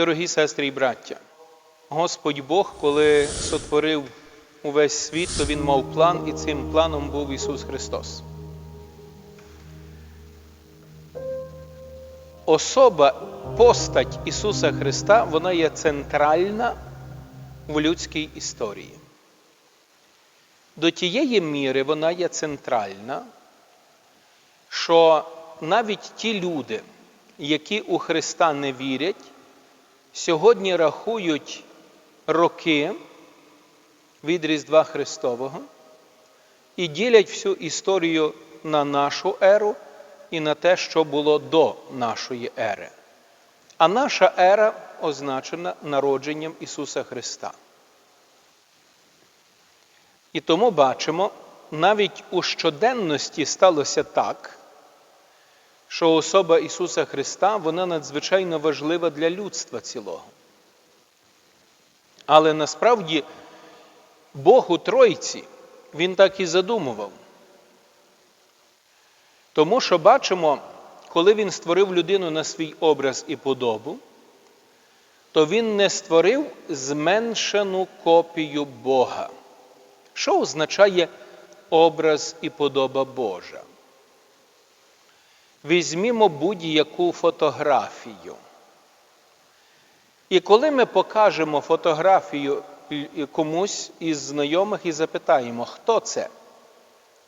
Дорогі сестри і браття, Господь Бог, коли сотворив увесь світ, то Він мав план, і цим планом був Ісус Христос. Особа, постать Ісуса Христа, вона є центральна в людській історії. До тієї міри вона є центральна, що навіть ті люди, які у Христа не вірять, сьогодні рахують роки від Різдва Христового і ділять всю історію на нашу еру і на те, що було до нашої ери. А наша ера означена народженням Ісуса Христа. І тому бачимо, навіть у щоденності сталося так, що особа Ісуса Христа вона надзвичайно важлива для людства цілого. Але насправді Бог у Тройці, Він так і задумував. Тому що бачимо, коли Він створив людину на свій образ і подобу, то Він не створив зменшену копію Бога. Що означає образ і подоба Божа? Візьмімо будь-яку фотографію. І коли ми покажемо фотографію комусь із знайомих і запитаємо, хто це,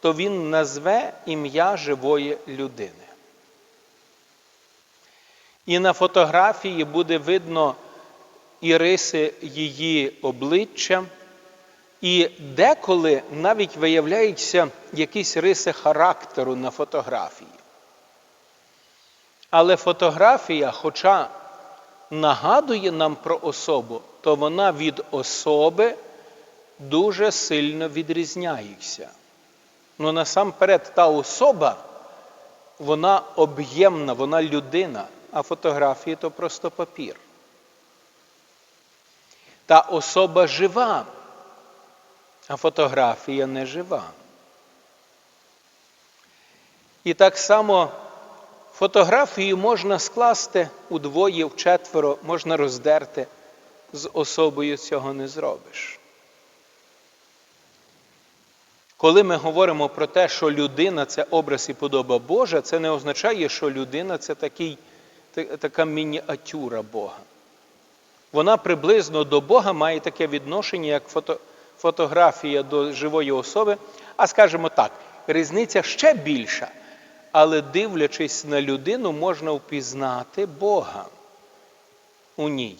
то він назве ім'я живої людини. І на фотографії буде видно і риси її обличчя, і деколи навіть виявляються якісь риси характеру на фотографії. Але фотографія, хоча нагадує нам про особу, то вона від особи дуже сильно відрізняється. Ну насамперед, та особа, вона об'ємна, вона людина, а фотографії то просто папір. Та особа жива, а фотографія не жива. І так само фотографію можна скласти удвоє, вчетверо, можна роздерти, з особою цього не зробиш. Коли ми говоримо про те, що людина це образ і подоба Божа, це не означає, що людина це такий, така мініатюра Бога. Вона приблизно до Бога має таке відношення, як фото, фотографія до живої особи, а скажімо так, різниця ще більша. Але дивлячись на людину, можна впізнати Бога у ній.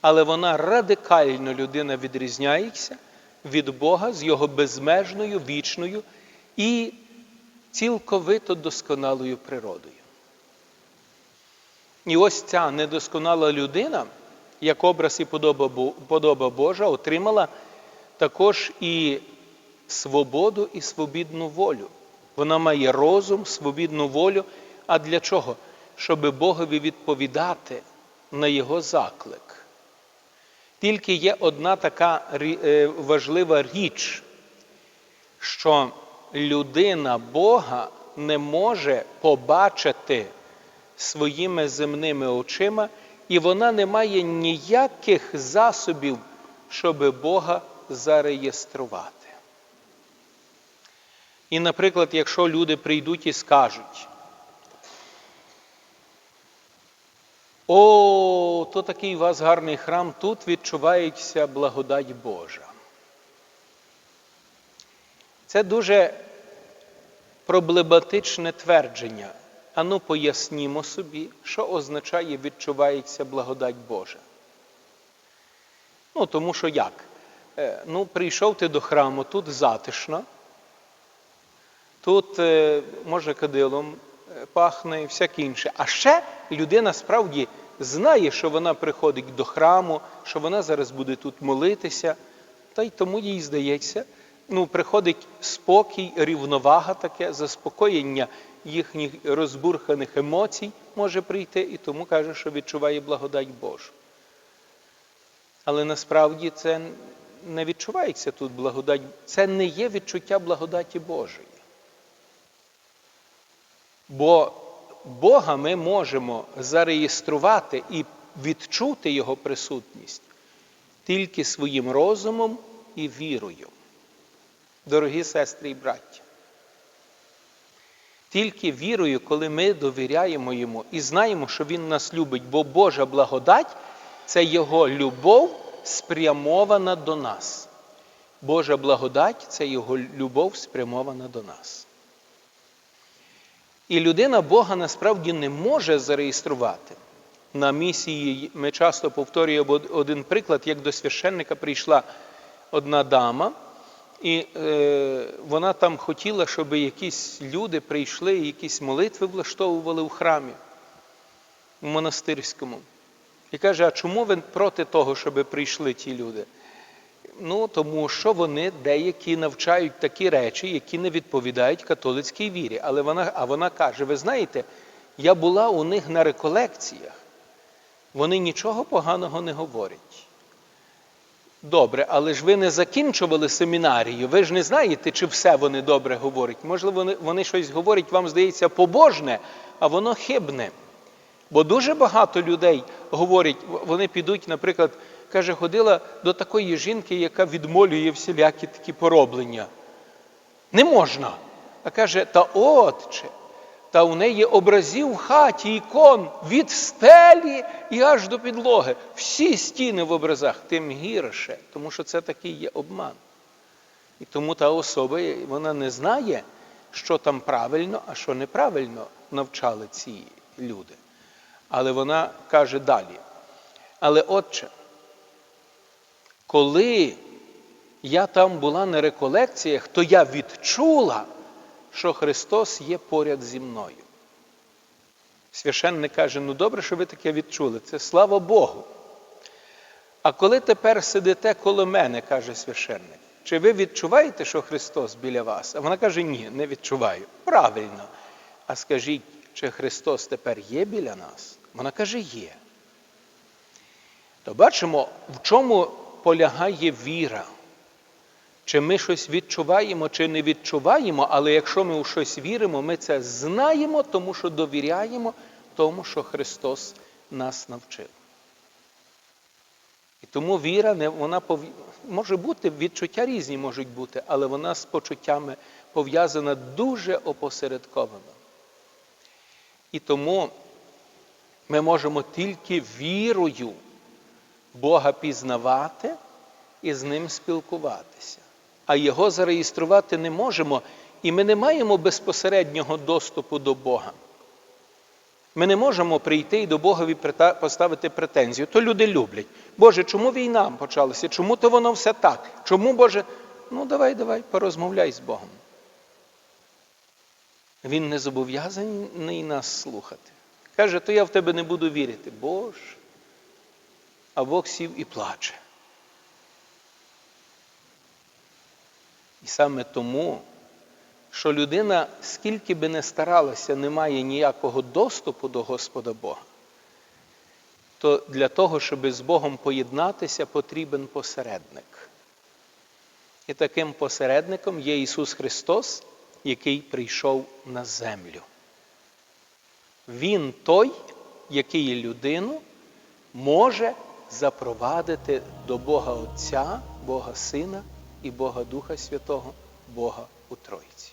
Але вона радикально людина відрізняється від Бога з його безмежною, вічною і цілковито досконалою природою. І ось ця недосконала людина, як образ і подоба Божа, отримала також і свободу і свобідну волю. Вона має розум, свобідну волю. А для чого? Щоб Богові відповідати на Його заклик. Тільки є одна така важлива річ, що людина Бога не може побачити своїми земними очима, і вона не має ніяких засобів, щоб Бога зареєструвати. І, наприклад, якщо люди прийдуть і скажуть, о, то такий у вас гарний храм, тут відчувається благодать Божа. Це дуже проблематичне твердження. Ану, пояснімо собі, що означає відчувається благодать Божа. Ну, тому що як? Ну, прийшов ти до храму, тут затишно. Тут, може, кадилом пахне і всяке інше. А ще людина справді знає, що вона приходить до храму, що вона зараз буде тут молитися, та й тому їй здається, ну, приходить спокій, рівновага таке, заспокоєння їхніх розбурханих емоцій може прийти, і тому каже, що відчуває благодать Божу. Але насправді це не відчувається тут благодать, це не є відчуття благодаті Божої. Бо Бога ми можемо зареєструвати і відчути Його присутність тільки своїм розумом і вірою. Дорогі сестри і браття. Тільки вірою, коли ми довіряємо Йому і знаємо, що Він нас любить, бо Божа благодать це Його любов спрямована до нас. Божа благодать це Його любов спрямована до нас. І людина Бога насправді не може зареєструвати. На місії ми часто повторюємо один приклад, як до священника прийшла одна дама, і е, вона там хотіла, щоб якісь люди прийшли і якісь молитви влаштовували в храмі в монастирському. І каже: а чому ви проти того, щоб прийшли ті люди? Ну, тому що вони деякі навчають такі речі, які не відповідають католицькій вірі. Але вона, А вона каже: ви знаєте, я була у них на реколекціях, вони нічого поганого не говорять. Добре, але ж ви не закінчували семінарію, ви ж не знаєте, чи все вони добре говорять. Можливо, вони, вони щось говорять, вам здається, побожне, а воно хибне. Бо дуже багато людей говорять, вони підуть, наприклад, каже, ходила до такої жінки, яка відмолює всілякі такі пороблення. Не можна. А каже, та отче, та у неї образів в хаті, ікон від стелі і аж до підлоги. Всі стіни в образах, тим гірше, тому що це такий є обман. І тому та особа вона не знає, що там правильно, а що неправильно навчали ці люди. Але вона каже далі. Але отче, коли я там була на реколекціях, то я відчула, що Христос є поряд зі мною. Священник каже: ну добре, що ви таке відчули. Це слава Богу. А коли тепер сидите коло мене, каже священник, чи ви відчуваєте, що Христос біля вас? А вона каже, ні, не відчуваю. Правильно. А скажіть, чи Христос тепер є біля нас? Вона каже, є. То бачимо, в чому полягає віра. Чи ми щось відчуваємо, чи не відчуваємо, але якщо ми у щось віримо, ми це знаємо, тому що довіряємо тому, що Христос нас навчив. І тому віра вона може бути, відчуття різні можуть бути, але вона з почуттями пов'язана дуже опосередковано. І тому ми можемо тільки вірою Бога пізнавати і з ним спілкуватися. А його зареєструвати не можемо, і ми не маємо безпосереднього доступу до Бога. Ми не можемо прийти і до Богові поставити претензію. То люди люблять. Боже, чому війна почалася? Чому то воно все так? Чому, Боже? Ну, давай, давай, порозмовляй з Богом. Він не зобов'язаний нас слухати. Каже, то я в тебе не буду вірити. Боже. А Бог сів і плаче. І саме тому, що людина, скільки би не старалася, не має ніякого доступу до Господа Бога, то для того, щоб з Богом поєднатися, потрібен посередник. І таким посередником є Ісус Христос, який прийшов на землю. Він той, який людину може запровадити до Бога Отця, Бога Сина і Бога Духа Святого, Бога у Тройці.